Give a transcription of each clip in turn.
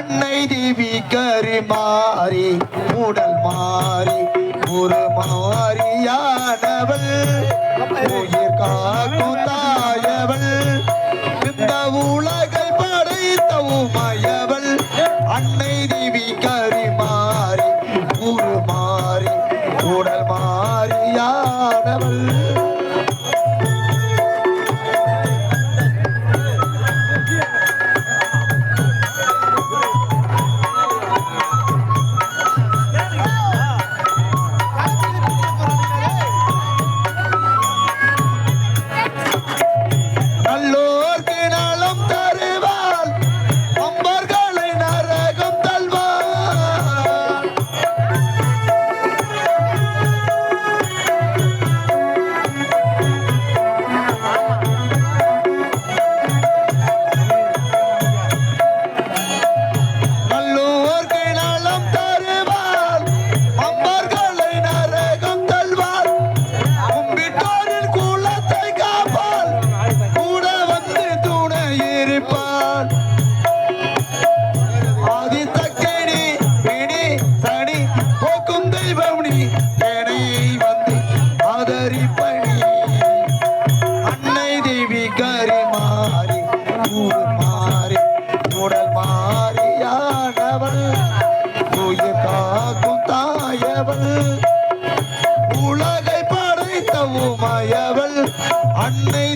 அன்னை தேவி கருமாறி மூடல் மாறி ஒரு மாறியானவள். உயிர் காக்கும் தாயவள். இந்த உலகை படைத்த உமையவள் அன்னை மாறி உடல் மாறியானவள் உயிர் காக்கும் தாயவள் உலகை படைத்த உமையவள் அன்னை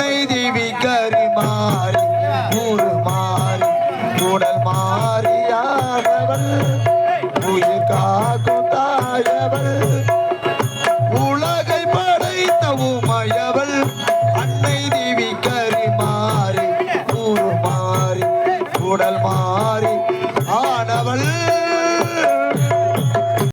மனைவி விகரி மாறி ஊரு மாறி உடல் மாறியானவள் உயிர் காக்கும் தாயவள். உலகை படைத்த உமையவள். அன்னை தேவி கரி மாறி ஊரு மாறி உடல் மாறி.